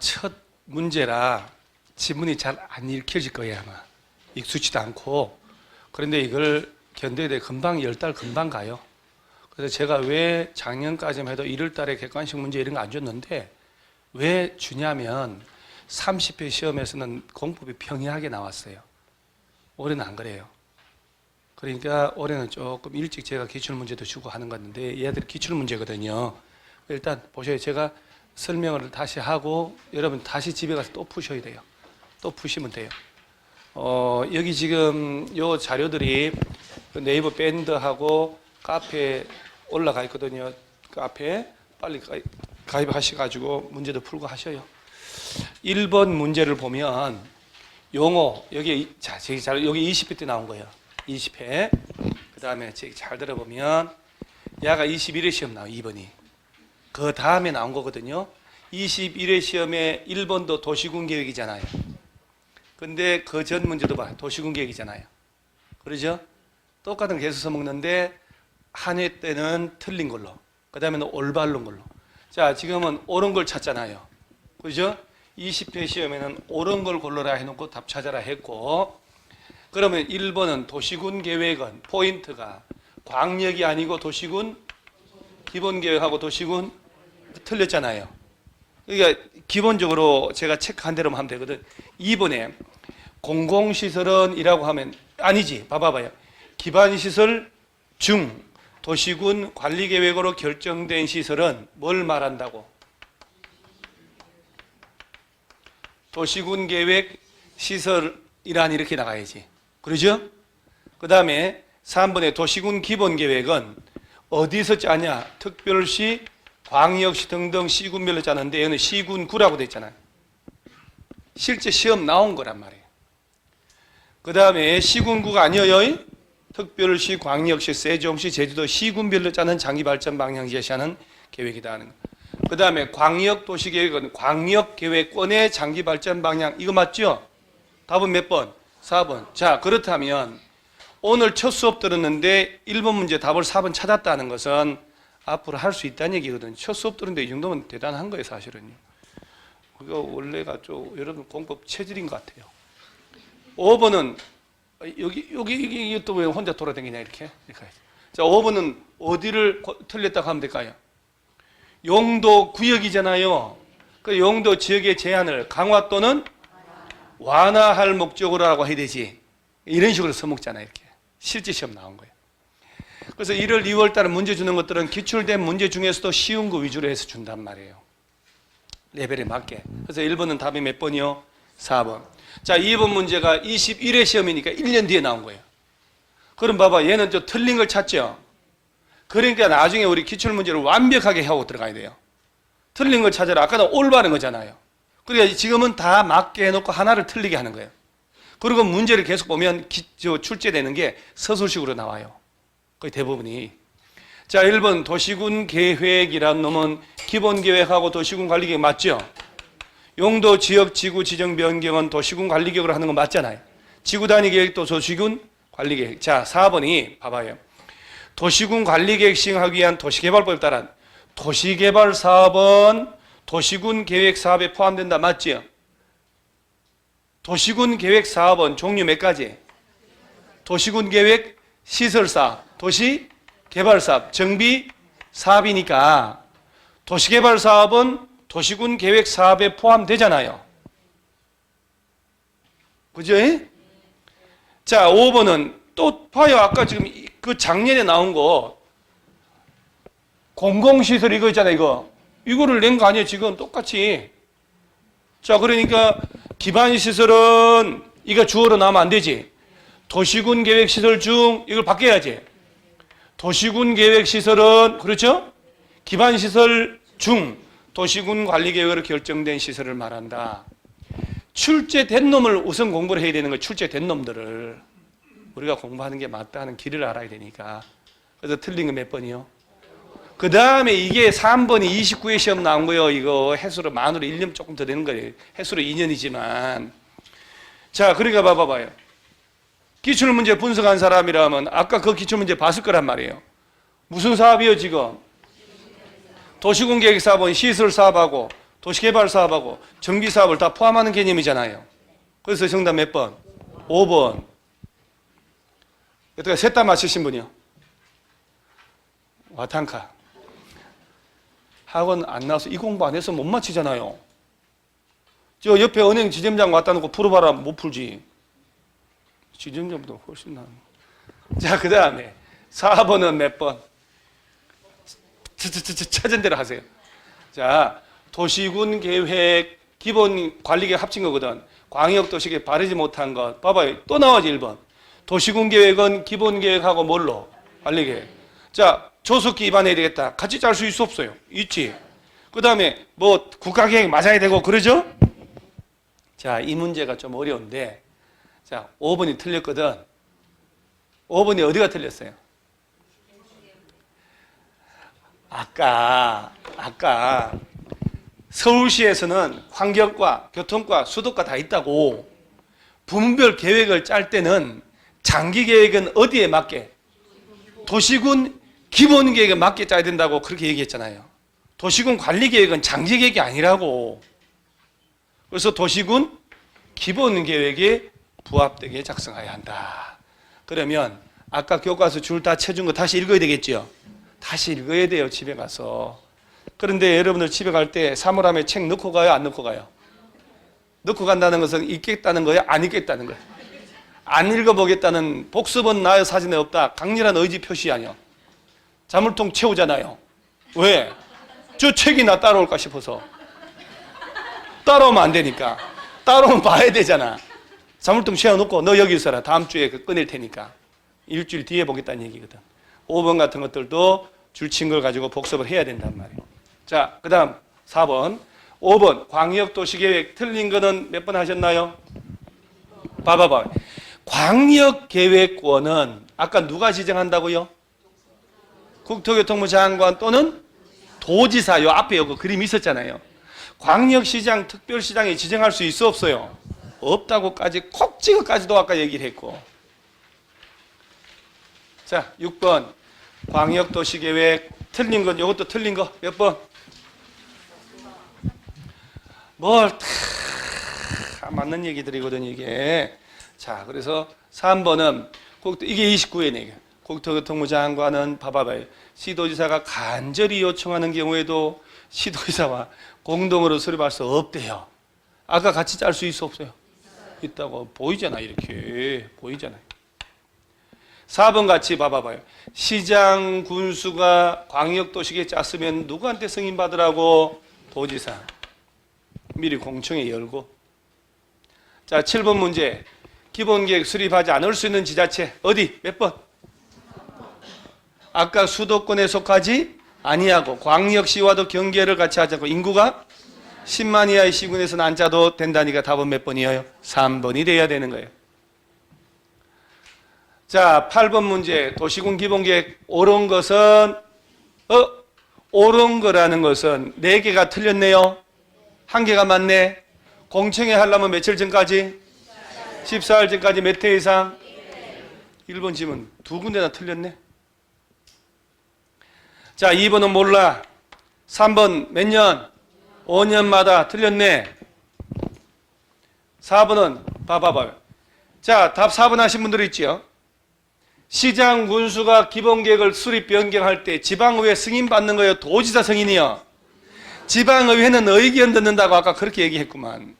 첫 문제라 지문이 잘 안 읽혀질 거예요 아마 익숙지도 않고 그런데 이걸 견뎌야 돼 금방 열 달 금방 가요. 그래서 제가 왜 작년까지만 해도 1월 달에 객관식 문제 이런 거 안 줬는데 왜 주냐면 30회 시험에서는 공법이 평이하게 나왔어요. 올해는 안 그래요. 그러니까 올해는 조금 일찍 제가 기출 문제도 주고 하는 건데 얘들 기출 문제거든요. 일단 보셔요. 제가 설명을 다시 하고 여러분 다시 집에 가서 또 푸셔야 돼요. 또 푸시면 돼요. 어, 여기 지금 요 자료들이 그 네이버 밴드하고 카페에 올라가 있거든요. 그 앞에 빨리 가입- 가입하셔가지고 문제도 풀고 하셔요. 1번 문제를 보면 용어 여기 이- 자 저기 잘 여기 20회 때 나온 거예요. 20회. 그 다음에 잘 들어보면 야가 21회 시험 나와 2번이. 그 다음에 나온 거거든요. 21회 시험에 1번도 도시군 계획이잖아요. 근데 그 전 문제도 봐. 도시군 계획이잖아요. 그러죠? 똑같은 거 계속 써먹는데 한해 때는 틀린 걸로. 그 다음에는 올바른 걸로. 자, 지금은 옳은 걸 찾잖아요. 그죠? 20회 시험에는 옳은 걸 골라라 해놓고 답 찾아라 했고, 그러면 1번은 도시군 계획은 포인트가 광역이 아니고 도시군 기본 계획하고 도시군 틀렸잖아요. 그러니까 기본적으로 제가 체크한 대로만 하면 되거든. 2번에 공공시설은 이라고 하면 아니지. 봐봐봐요. 기반시설 중 도시군 관리계획으로 결정된 시설은 뭘 말한다고? 도시군 계획 시설이란 이렇게 나가야지. 그러죠? 그 다음에 3번에 도시군 기본 계획은 어디서 짜냐? 특별시, 광역시 등등 시군별로 짜는데 얘는 시군구라고 돼 있잖아요. 실제 시험 나온 거란 말이에요. 그 다음에 시군구가 아니어요. 특별시, 광역시, 세종시, 제주도 시군별로 짜는 장기 발전 방향 제시하는 계획이다 하는 거. 그 다음에 광역 도시 계획은 광역 계획권의 장기 발전 방향 이거 맞죠? 답은 몇 번? 4번. 자 그렇다면 오늘 첫 수업 들었는데 1번 문제 답을 4번 찾았다는 것은 앞으로 할 수 있다는 얘기거든요. 첫 수업 들었는데 이 정도면 대단한 거예요 사실은요. 그거 원래가 좀 여러분 공법 체질인 것 같아요. 5번은 여기 여기 여기 또왜 혼자 돌아다니냐 이렇게. 자 5번은 어디를 고- 틀렸다고 하면 될까요? 용도 구역이잖아요. 그 용도 지역의 제한을 강화 또는 완화할 목적으로 하고 해야 되지. 이런 식으로 써먹잖아요, 이렇게. 실제 시험 나온 거예요. 그래서 1월, 2월 달에 문제 주는 것들은 기출된 문제 중에서도 쉬운 거 위주로 해서 준단 말이에요. 레벨에 맞게. 그래서 1번은 답이 몇 번이요? 4번. 자, 2번 문제가 21회 시험이니까 1년 뒤에 나온 거예요. 그럼 봐봐, 얘는 저 틀린 걸 찾죠? 그러니까 나중에 우리 기출 문제를 완벽하게 하고 들어가야 돼요. 틀린 걸 찾아라. 아까는 올바른 거잖아요. 그러니까 지금은 다 맞게 해놓고 하나를 틀리게 하는 거예요. 그리고 문제를 계속 보면 기, 저 출제되는 게 서술식으로 나와요. 거의 대부분이. 자, 1번 도시군 계획이라는 놈은 기본 계획하고 도시군 관리 계획 맞죠? 용도 지역 지구 지정 변경은 도시군 관리 계획으로 하는 거 맞잖아요. 지구 단위 계획도 도시군 관리 계획. 자, 4번이 봐봐요. 도시군 관리 계획 시행하기 위한 도시개발법에 따른 도시개발 사업은 도시군 계획 사업에 포함된다 맞지요? 도시군 계획 사업은 종류 몇 가지? 도시군 계획 시설 사업, 도시 개발 사업, 정비 사업이니까 도시 개발 사업은 도시군 계획 사업에 포함되잖아요. 그죠? 자, 5번은 또 봐요. 아까 지금 이- 그 작년에 나온 거 공공시설 이거 있잖아요, 이거. 이거를 낸 거 아니에요, 지금 똑같이. 자, 그러니까 기반 시설은 이거 주어로 나오면 안 되지. 도시군 계획 시설 중 이걸 바뀌어야지. 도시군 계획 시설은 그렇죠? 기반 시설 중 도시군 관리 계획으로 결정된 시설을 말한다. 출제된 놈을 우선 공부를 해야 되는 거예요. 출제된 놈들을. 우리가 공부하는 게 맞다는 길을 알아야 되니까. 그래서 틀린 거 몇 번이요? 그 다음에 이게 3번이 29회 시험 나온 거예요. 이거 해수로 만으로 1년 조금 더 되는 거예요. 해수로 2년이지만. 자, 그러니까 봐봐봐요. 기출문제 분석한 사람이라면 아까 그 기출문제 봤을 거란 말이에요. 무슨 사업이요, 지금? 도시군계획 사업은 시설 사업하고 도시개발 사업하고 정비 사업을 다 포함하는 개념이잖아요. 그래서 정답 몇 번? 5번. 여태까지 셋다 맞히신 분이요? 와탄카. 학원 안 나와서 이 공부 안 해서 못 맞히잖아요. 저 옆에 은행 지점장 왔다 놓고 풀어봐라 못 풀지. 지점장보다 훨씬 나. 자, 그 다음에 4번은 몇 번? 찾은 대로 하세요. 자, 도시군 계획 기본 관리계획 합친 거거든. 광역 도시계획 바르지 못한 것. 봐봐요. 또 나와지 1번. 도시군 계획은 기본 계획하고 뭘로? 관리계획. 자, 조속히 입안해야 되겠다. 같이 짤 수 있어 없어요? 있지. 그 다음에 뭐 국가계획 맞아야 되고 그러죠? 자, 이 문제가 좀 어려운데 자, 5번이 틀렸거든. 5번이 어디가 틀렸어요? 아까 아까 서울시에서는 환경과 교통과 수도과 다 있다고 분별 계획을 짤 때는 장기 계획은 어디에 맞게 도시군 기본 계획에 맞게 짜야 된다고 그렇게 얘기했잖아요. 도시군 관리 계획은 장기 계획이 아니라고. 그래서 도시군 기본 계획에 부합되게 작성해야 한다. 그러면 아까 교과서 줄 다 쳐준 거 다시 읽어야 되겠죠? 다시 읽어야 돼요, 집에 가서. 그런데 여러분들 집에 갈 때 사물함에 책 넣고 가요, 안 넣고 가요? 넣고 간다는 것은 읽겠다는 거예요, 안 읽겠다는 거예요? 안 읽어보겠다는 복습은 나의 사진에 없다. 강렬한 의지 표시 아니요. 자물통 채우잖아요. 왜? 저 책이 나 따라올까 싶어서. 따라오면 안 되니까. 따라오면 봐야 되잖아. 자물통 채워놓고 너 여기 있어라. 다음 주에 그 꺼낼 테니까. 일주일 뒤에 보겠다는 얘기거든. 5번 같은 것들도 줄친 걸 가지고 복습을 해야 된단 말이에요. 자, 그 다음 4번. 5번. 광역도시계획 틀린 거는 몇 번 하셨나요? 봐봐봐. 광역계획권은 아까 누가 지정한다고요? 국토교통부 장관 또는 도지사 요 앞에 요거 그림 있었잖아요. 광역시장, 특별시장이 지정할 수 있어 없어요? 없다고까지 콕 찍어까지도 아까 얘기를 했고. 자, 6번 광역도시계획 틀린 건 이것도 틀린 거 몇 번? 뭘다 맞는 얘기들이거든 이게. 자, 그래서 3번은 국토, 이게 29회 내기. 국토교통부 장관은 봐봐봐요. 시도지사가 간절히 요청하는 경우에도 시도지사와 공동으로 수립할 수 없대요. 아까 같이 짤 수 있어 없어요? 있다고 보이잖아 이렇게 보이잖아요. 4번 같이 봐봐봐요. 시장 군수가 광역도시계 짰으면 누구한테 승인 받으라고 도지사 미리 공청회 열고 자 7번 문제 기본계획 수립하지 않을 수 있는 지자체 어디 몇 번? 아까 수도권에 속하지 아니하고 광역시와도 경계를 같이 하지 않고 인구가 10만 이하의 시군에서는 안 짜도 된다니까 답은 몇 번이에요? 3번이 돼야 되는 거예요. 자, 8번 문제. 도시군 기본계획 옳은 것은 어? 옳은 거라는 것은 4개가 틀렸네요. 한 개가 맞네. 공청회 하려면 며칠 전까지? 14일 전까지 몇 회 이상? 1번 지문 두 군데나 틀렸네. 자, 2번은 몰라. 3번 몇 년? 5년마다 틀렸네. 4번은 봐봐봐요. 자, 답 4번 하신 분들 있지요? 시장 군수가 기본 계획을 수립 변경할 때 지방의회 승인 받는 거예요? 도지사 승인이요? 지방의회는 의견 듣는다고 아까 그렇게 얘기했구만.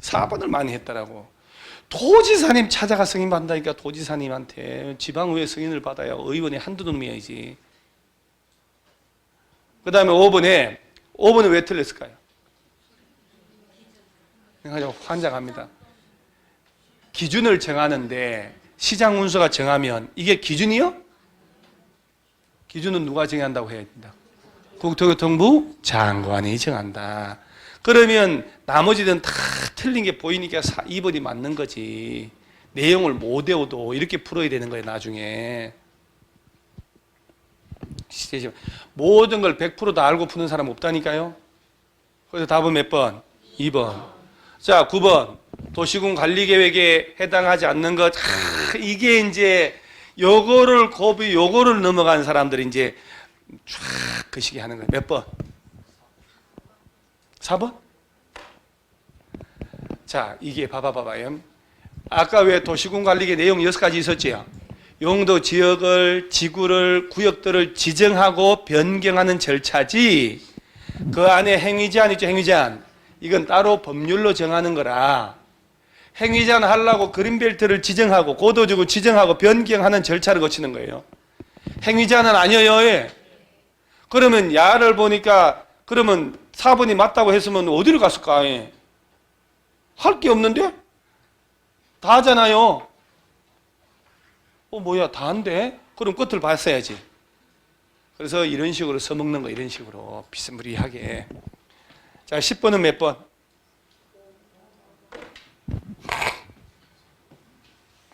4번을 많이 했더라고. 도지사님 찾아가 승인 받는다니까 도지사님한테 지방의회 승인을 받아야 의원이 한두 놈이야지. 그 다음에 5번에 5번은 왜 틀렸을까요? 내가 환장합니다. 기준을 정하는데 시장 운수가 정하면 이게 기준이요? 기준은 누가 정한다고 해야 된다? 국토교통부 장관이 정한다. 그러면 나머지는 다 틀린 게 보이니까 2번이 맞는 거지. 내용을 못 외워도 이렇게 풀어야 되는 거예요, 나중에. 시대지만 모든 걸 100%다 알고 푸는 사람 없다니까요. 그래서 답은 몇 번? 2번. 자, 9번. 도시군 관리 계획에 해당하지 않는 것. 아, 이게 이제 요거를 고비 요거를 넘어간 사람들이 이제 쫙그 시기 하는 거예요. 몇 번? 4번? 자, 이게 봐봐 봐봐요. 아까 왜 도시군 관리계 내용 6가지 있었지요? 용도 지역을 지구를 구역들을 지정하고 변경하는 절차지 그 안에 행위 제한 있죠 행위 제한 이건 따로 법률로 정하는 거라. 행위 제한 하려고 그린벨트를 지정하고 고도 지구 지정하고 변경하는 절차를 거치는 거예요. 행위 제한은 아니에요 예. 그러면 야를 보니까 그러면 4번이 맞다고 했으면 어디를 갔을까 예. 할게 없는데? 다 하잖아요 어 뭐야 다 한데? 그럼 끝을 봤어야지. 그래서 이런 식으로 써먹는 거 이런 식으로 비스무리하게. 자 10번은 몇 번?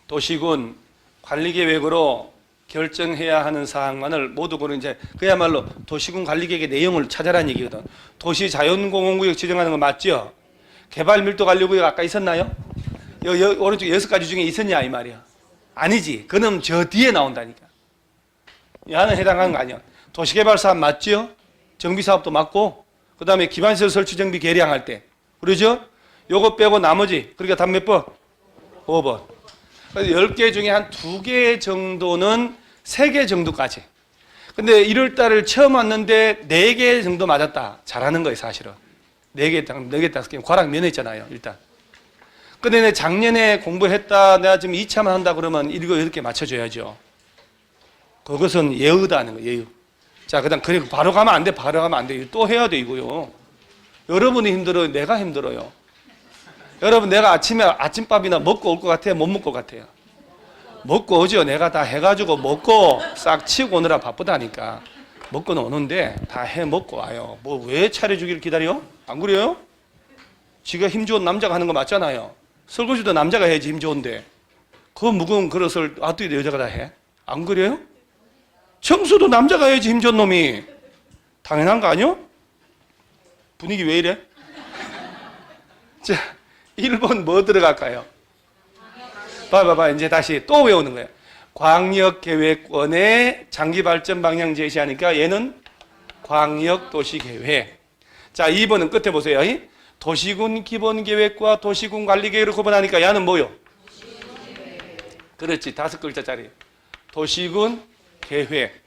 도시군 관리계획으로 결정해야 하는 사항만을 모두 고른 이제 그야말로 도시군 관리계획의 내용을 찾아라는 얘기거든. 도시 자연공원구역 지정하는 거 맞죠? 개발 밀도 관리구역 아까 있었나요? 여, 여, 오른쪽 여섯 가지 중에 있었냐 이 말이야. 아니지. 그놈 저 뒤에 나온다니까. 야는 해당하는 거 아니야. 도시개발 사업 맞죠? 정비 사업도 맞고, 그 다음에 기반시설 설치 정비 계량할 때. 그러죠? 요거 빼고 나머지, 그러니까 답 몇 번? 5번. 그래서 10개 중에 한 2개 정도는 3개 정도까지. 근데 1월 달을 처음 왔는데 4개 정도 맞았다. 잘하는 거예요, 사실은. 4개, 4개, 5개. 과락 면했잖아요, 일단. 근데 내 작년에 공부했다, 내가 지금 2차만 한다 그러면 이거 이렇게 맞춰줘야죠. 그것은 예의다는 거예요, 예의. 자, 그 다음, 그리고 바로 가면 안 돼, 바로 가면 안 돼. 또 해야 돼, 이거요. 여러분이 힘들어요, 내가 힘들어요. 여러분, 내가 아침에 아침밥이나 먹고 올 것 같아요, 못 먹고 같아요? 먹고 오죠. 내가 다 해가지고 먹고 싹 치고 오느라 바쁘다니까. 먹고는 오는데 다 해 먹고 와요. 뭐 왜 차려주기를 기다려? 안 그래요? 지가 힘 좋은 남자가 하는 거 맞잖아요. 설거지도 남자가 해야지 힘 좋은데 그 무거운 그릇을 어떻게 여자가 다 해? 안 그래요? 청소도 남자가 해야지 힘 좋은 놈이 당연한 거 아니요? 분위기 왜 이래? 자, 1번 뭐 들어갈까요? 봐봐봐 이제 다시 또 외우는 거예요. 광역계획원의 장기발전 방향 제시하니까 얘는 광역도시계획. 자, 2번은 끝에 보세요. 도시군 기본 계획과 도시군 관리 계획을 구분하니까 야는 뭐요? 그렇지. 다섯 글자짜리. 도시군 계획.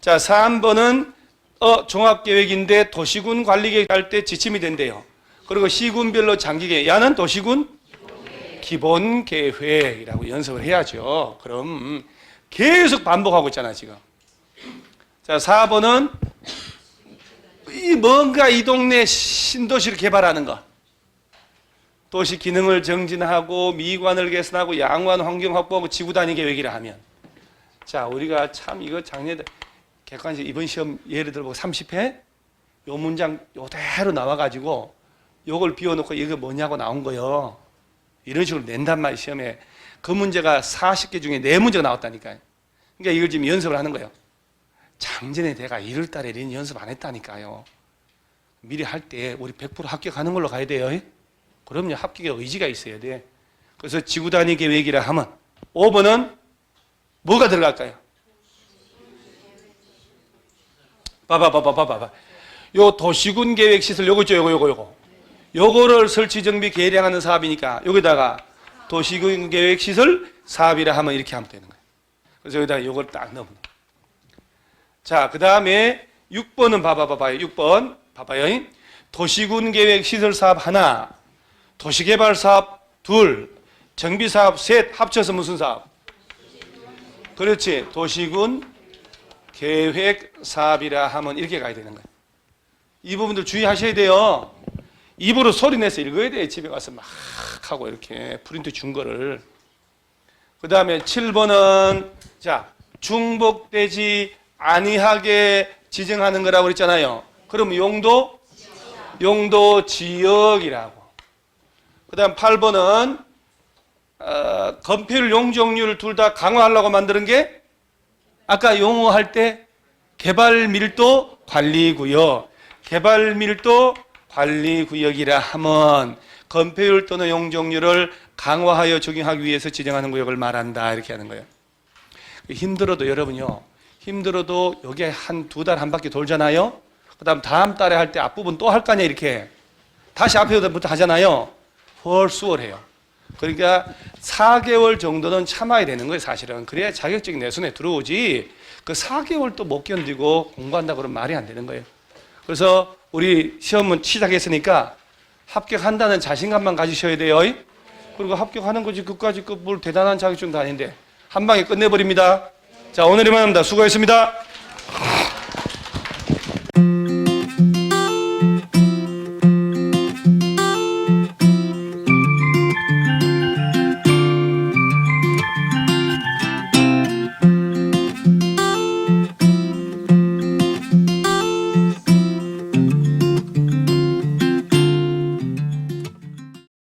자, 3번은 어, 종합계획인데 도시군 관리계획 할 때 지침이 된대요. 그리고 시군별로 장기계획. 야는 도시군 기본계획이라고 연습을 해야죠. 그럼 계속 반복하고 있잖아, 지금. 자, 4번은 이 뭔가 이 동네 신도시를 개발하는 거. 도시 기능을 정진하고 미관을 개선하고 양호한 환경 확보하고 지구 단위 계획이라 하면 자 우리가 참 이거 작년에 객관식 이번 시험 예를 들어 30회 요 문장 요대로 나와 가지고 요걸 비워놓고 이게 뭐냐고 나온 거요. 이런 식으로 낸단 말이에요 시험에 그 문제가 40개 중에 4문제가 나왔다니까요. 그러니까 이걸 지금 연습을 하는 거예요. 작년에 내가 1월 달에 이런 연습 안 했다니까요. 미리 할 때 우리 100% 합격하는 걸로 가야 돼요. 그럼요. 합격의 의지가 있어야 돼. 그래서 지구 단위 계획이라 하면 5번은 뭐가 들어갈까요? 봐봐 봐 봐 봐 봐 봐 봐. 요 도시군 계획 시설 요거 있죠. 요거 요거 요거. 요거를 설치 정비 계량하는 사업이니까 여기다가 도시군 계획 시설 사업이라 하면 이렇게 하면 되는 거예요. 그래서 여기다가 요걸 딱 넣으면. 자, 그 다음에 6번은 봐봐, 봐봐요. 6번. 봐봐요. 도시군 계획 시설 사업 하나, 도시개발 사업 둘, 정비 사업 셋, 합쳐서 무슨 사업? 그렇지. 도시군 계획 사업이라 하면 이렇게 가야 되는 거예요. 이 부분들 주의하셔야 돼요. 입으로 소리 내서 읽어야 돼. 집에 가서 막 하고 이렇게 프린트 준 거를. 그 다음에 7번은 자, 중복되지 아니하게 지정하는 거라고 그랬잖아요. 그럼 용도? 용도 지역이라고. 그 다음 8번은 어, 건폐율 용적률 둘 다 강화하려고 만드는 게 아까 용어할 때 개발 밀도 관리 구역, 개발 밀도 관리 구역이라 하면 건폐율 또는 용적률을 강화하여 적용하기 위해서 지정하는 구역을 말한다 이렇게 하는 거예요. 힘들어도 여러분요. 힘들어도 여기에 한두 달 한 바퀴 돌잖아요. 그다음 다음 달에 할 때 앞부분 또 할거 아니야 이렇게 다시 앞에부터 하잖아요. 월 수월해요. 그러니까 4개월 정도는 참아야 되는 거예요, 사실은. 그래야 자격증이 내 손에 들어오지. 그 4개월 또못 견디고 공부한다 그러면 말이 안 되는 거예요. 그래서 우리 시험은 시작했으니까 합격한다는 자신감만 가지셔야 돼요. 그리고 합격하는 거지 그까지 그 뭘 대단한 자격증도 아닌데 한 방에 끝내버립니다. 자 오늘의 만합니다. 수고했습니다.